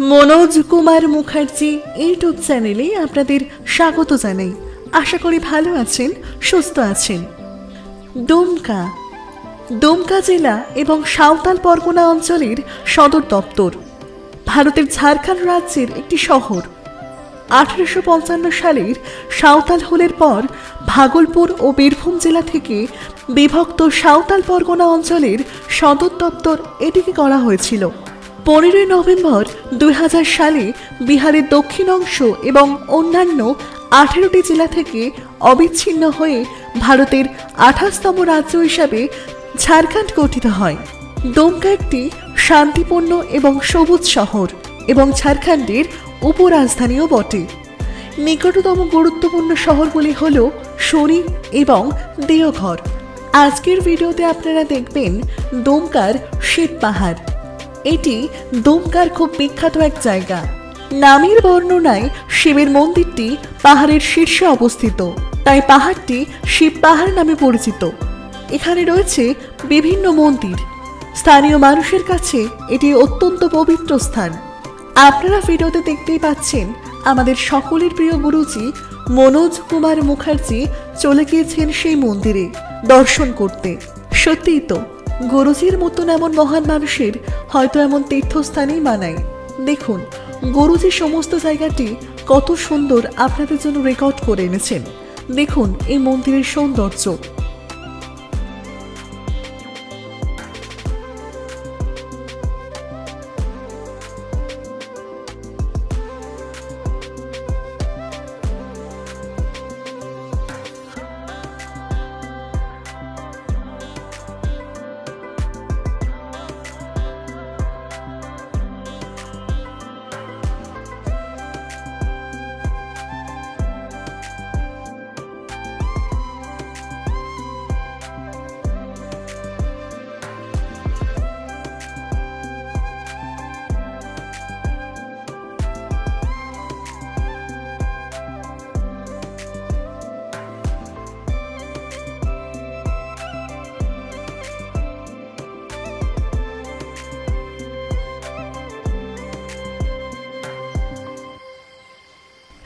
Manoj Kumar Mukherjee YouTube চ্যানেলে আপনাদের স্বাগত জানাই। আশা করি ভালো আছেন, সুস্থ আছেন। ডুমকা ডুমকা জেলা এবং সাঁওতাল পরগনা অঞ্চলের সদর দপ্তর, ভারতের ঝাড়খণ্ড রাজ্যের একটি শহর। আঠারোশো পঞ্চান্ন সালের সাঁওতাল হোলের পর ভাগলপুর ও বীরভূম জেলা থেকে বিভক্ত সাঁওতাল পরগনা অঞ্চলের সদর দপ্তর এটিকে করা হয়েছিল। পনেরোই নভেম্বর দুই হাজার সালে বিহারের দক্ষিণ অংশ এবং অন্যান্য আঠেরোটি জেলা থেকে অবিচ্ছিন্ন হয়ে ভারতের আঠাশতম রাজ্য হিসাবে ঝাড়খণ্ড গঠিত হয়। দমকা একটি শান্তিপূর্ণ এবং সবুজ শহর এবং ঝাড়খণ্ডের উপরাজধানীও বটে। নিকটতম গুরুত্বপূর্ণ শহরগুলি হল সরি এবং দেওঘর। আজকের ভিডিওতে আপনারা দেখবেন দমকার শিব পাহাড় এটি দুমকার খুব বিখ্যাত এক জায়গা। নামের বর্ণনায় শিবের মন্দিরটি পাহাড়ের শীর্ষে অবস্থিত, তাই পাহাড়টি শিব পাহাড় নামে পরিচিত। এখানে রয়েছে বিভিন্ন মন্দির। স্থানীয় মানুষের কাছে এটি অত্যন্ত পবিত্র স্থান। আপনারা ভিডিওতে দেখতেই পাচ্ছেন, আমাদের সকলের প্রিয় গুরুজি মনোজ কুমার মুখার্জি চলে গিয়েছেন সেই মন্দিরে দর্শন করতে। সত্যিই তো গুরুজির মতন এমন মহান মানুষের হয়তো এমন তীর্থস্থানেই মানায়। দেখুন, গুরুজি সমস্ত জায়গাটি কত সুন্দর আপনাদের জন্য রেকর্ড করে এনেছেন। দেখুন এই মন্দিরের সৌন্দর্য।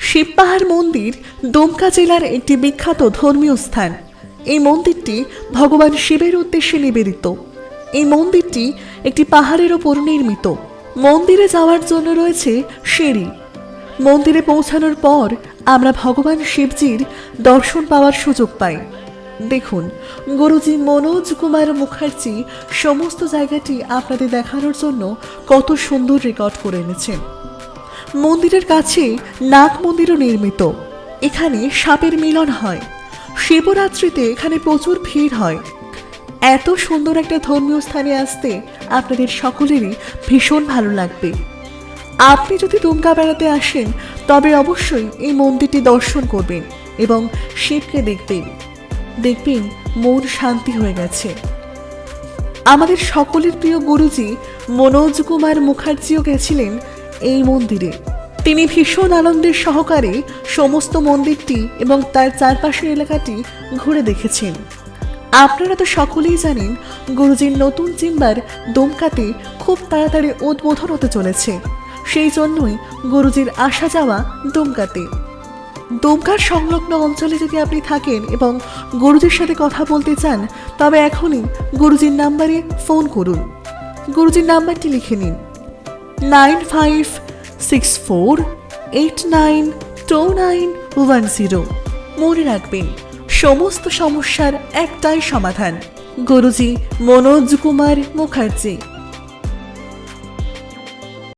শিবপাহাড় মন্দির দমকা জেলার একটি বিখ্যাত ধর্মীয় স্থান। এই মন্দিরটি ভগবান শিবের উদ্দেশ্যে নিবেদিত। এই মন্দিরটি একটি পাহাড়ের ওপর নির্মিত। মন্দিরে যাওয়ার জন্য রয়েছে সিঁড়ি। মন্দিরে পৌঁছানোর পর আমরা ভগবান শিবজির দর্শন পাওয়ার সুযোগ পাই। দেখুন, গুরুজি মনোজ কুমার মুখার্জি সমস্ত জায়গাটি আপনাদের দেখানোর জন্য কত সুন্দর রেকর্ড করে এনেছেন। মন্দিরের কাছে নাগ মন্দিরও নির্মিত। এখানে সাপের মিলন হয়। শিবরাত্রিতে এখানে প্রচুর ভিড় হয়। এত সুন্দর একটা ধর্মীয় স্থানে আসতে আপনাদের সকলেরই ভীষণ ভালো লাগবে। আপনি যদি দুমকা বেড়াতে আসেন, তবে অবশ্যই এই মন্দিরটি দর্শন করবেন এবং শিবকে দেখবেন। দেখবেন মন শান্তি হয়ে গেছে। আমাদের সকলের প্রিয় গুরুজি মনোজ কুমার মুখার্জিও গেছিলেন এই মন্দিরে। তিনি ভীষণ আনন্দের সহকারে সমস্ত মন্দিরটি এবং তার চারপাশের এলাকাটি ঘুরে দেখেছেন। আপনারা তো সকলেই জানেন, গুরুজির নতুন চেম্বার দমকাতে খুব তাড়াতাড়ি উদ্বোধন হতে চলেছে। সেই জন্যই গুরুজির আসা যাওয়া দমকাতে। দমকার সংলগ্ন অঞ্চলে যদি আপনি থাকেন এবং গুরুজির সাথে কথা বলতে চান, তবে এখনই গুরুজির নাম্বারে ফোন করুন। গুরুজির নাম্বারটি লিখে নিন। Nine five six four eight nine two nine one zero মনে রাখবেন, সমস্ত সমস্যার একটাই সমাধান। গুরুজি মনোজ কুমার মুখার্জি।